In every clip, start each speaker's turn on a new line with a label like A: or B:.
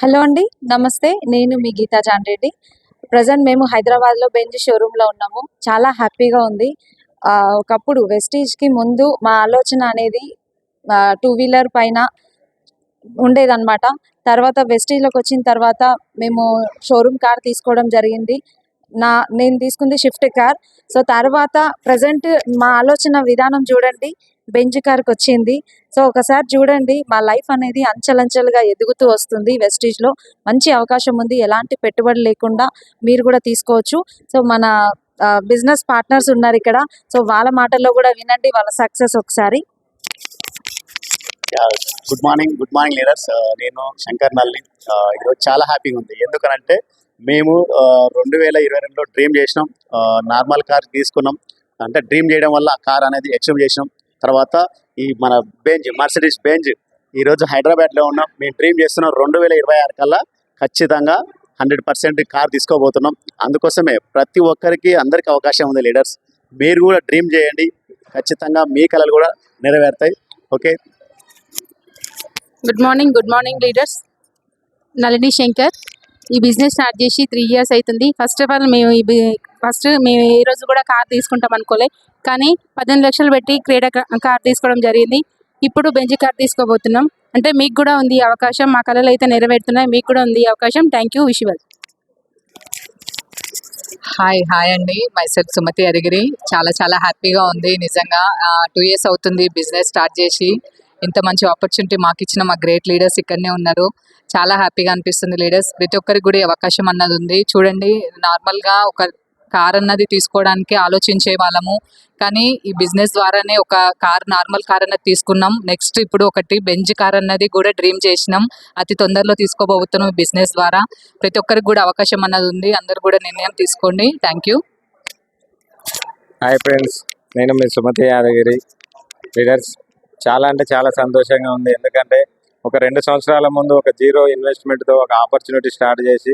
A: Hello అండి నమస్తే. నేను మీ గీతా జాన్రెడ్డి. ప్రజెంట్ మేము హైదరాబాద్లో బెంజ్ షోరూంలో ఉన్నాము. చాలా హ్యాపీగా ఉంది. ఒకప్పుడు వెస్టీజ్కి ముందు మా ఆలోచన అనేది టూ వీలర్ పైన ఉండేదన్నమాట. తర్వాత వెస్టీజ్లోకి వచ్చిన తర్వాత మేము షోరూమ్ కార్ తీసుకోవడం జరిగింది. నా నేను తీసుకుంది షిఫ్ట్ కార్. సో తర్వాత ప్రజెంట్ మా ఆలోచన విధానం చూడండి. బెంజ్ కార్కి వచ్చింది. సో ఒకసారి చూడండి మా లైఫ్ అనేది అంచెలంచెలుగా ఎదుగుతూ వస్తుంది వెస్టీజ్లో. మంచి అవకాశం ఉంది. ఎలాంటి పెట్టుబడి లేకుండా మీరు కూడా తీసుకోవచ్చు. సో మన బిజినెస్ పార్ట్నర్స్ ఉన్నారు ఇక్కడ. సో వాళ్ళ మాటల్లో కూడా వినండి వాళ్ళ సక్సెస్ ఒకసారి.
B: Good morning good morning leaders నేను శంకర్ నల్లి. Uh, ఈరోజు చాలా హ్యాపీగా ఉంది. ఎందుకనంటే మేము uh, రెండు వేల ఇరవై రెండులో డ్రీమ్ చేసినాం. Uh, నార్మల్ కార్ తీసుకున్నాం. అంటే డ్రీమ్ చేయడం వల్ల ఆ కార్ అనేది అచీవ్ చేసినాం. తర్వాత ఈ మన బెంజ్ మర్సిడీస్ బెంజ్ ఈరోజు హైదరాబాద్లో ఉన్నాం. మేము డ్రీమ్ చేస్తున్నాం రెండు వేల ఇరవై ఆరు కల్లా ఖచ్చితంగా హండ్రెడ్ పర్సెంట్ కార్ తీసుకోబోతున్నాం. అందుకోసమే ప్రతి ఒక్కరికి అందరికీ అవకాశం ఉంది లీడర్స్. మీరు కూడా డ్రీమ్ చేయండి. ఖచ్చితంగా మీ కళలు కూడా నెరవేరుతాయి. Okay?
C: Good morning good morning leaders Nalini Shankar. ఈ బిజినెస్ స్టార్ట్ చేసి త్రీ ఇయర్స్ అవుతుంది ఫస్ట్ ఆఫ్ ఆల్ మేము ఈ ఫస్ట్ మేము ఈ రోజు కూడా కార్ తీసుకుంటాం అనుకోలే. కానీ పద్దెనిమిది లక్షలు పెట్టి క్రీడా కార్ తీసుకోవడం జరిగింది. ఇప్పుడు బెంజ్ కార్ తీసుకోబోతున్నాం. అంటే మీకు కూడా ఉంది ఈ అవకాశం. మా కళలు అయితే నెరవేరుతున్నాయి. మీకు కూడా ఉంది అవకాశం. Thank you visual
D: hi hi అండి. మైసెల్ఫ్ సుమతి అరిగిరి చాలా చాలా హ్యాపీగా ఉంది. నిజంగా టూ ఇయర్స్ అవుతుంది బిజినెస్ స్టార్ట్ చేసి. ఇంత మంచి ఆపర్చునిటీ మాకు ఇచ్చిన మా గ్రేట్ లీడర్స్ ఇక్కడనే ఉన్నారు. చాలా హ్యాపీగా అనిపిస్తుంది లీడర్స్ ప్రతి ఒక్కరికి కూడా అవకాశం అన్నది ఉంది. చూడండి నార్మల్గా ఒక కార్ అన్నది తీసుకోవడానికి ఆలోచించే వాళ్ళము. కానీ ఈ బిజినెస్ ద్వారానే ఒక కార్ నార్మల్ కార్ అన్నది తీసుకున్నాం. నెక్స్ట్ ఇప్పుడు ఒకటి బెంజ్ కార్ అన్నది కూడా డ్రీమ్ చేసినాం. అతి తొందరలో తీసుకోబోతున్నాం ఈ బిజినెస్ ద్వారా. ప్రతి ఒక్కరికి కూడా అవకాశం అన్నది ఉంది. అందరు కూడా నిర్ణయం తీసుకోండి. థ్యాంక్ యూ
E: హాయ్ ఫ్రెండ్స్ నేను మీ సుమతి యాదగిరి లీడర్స్ చాలా అంటే చాలా సంతోషంగా ఉంది. ఎందుకంటే ఒక రెండు సంవత్సరాల ముందు ఒక జీరో ఇన్వెస్ట్మెంట్తో ఒక ఆపర్చునిటీ స్టార్ట్ చేసి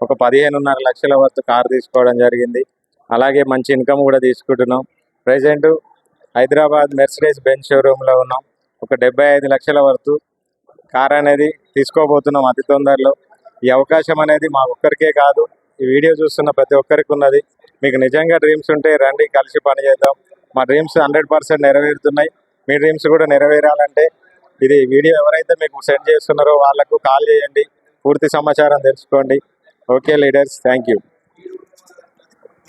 E: ఒక పదిహేనున్నర లక్షల వరకు కారు తీసుకోవడం జరిగింది. అలాగే మంచి ఇన్కమ్ కూడా తీసుకుంటున్నాం. ప్రజెంట్ హైదరాబాద్ మెర్సిడీస్ బెంచ్ షోరూంలో ఉన్నాం. ఒక డెబ్బై ఐదు లక్షల వరకు కార్ అనేది తీసుకోబోతున్నాం అతి తొందరలో. ఈ అవకాశం అనేది మా ఒక్కరికే కాదు ఈ వీడియో చూస్తున్న ప్రతి ఒక్కరికి ఉన్నది. మీకు నిజంగా డ్రీమ్స్ ఉంటే రండి కలిసి పనిచేద్దాం మా డ్రీమ్స్ హండ్రెడ్ పర్సెంట్ నెరవేరుతున్నాయి. మీ డ్రీమ్స్ కూడా నెరవేరాలంటే ఇది వీడియో ఎవరైతే మీకు సెండ్ చేస్తున్నారో వాళ్ళకు కాల్ చేయండి. పూర్తి సమాచారం తెలుసుకోండి. Okay leaders thank you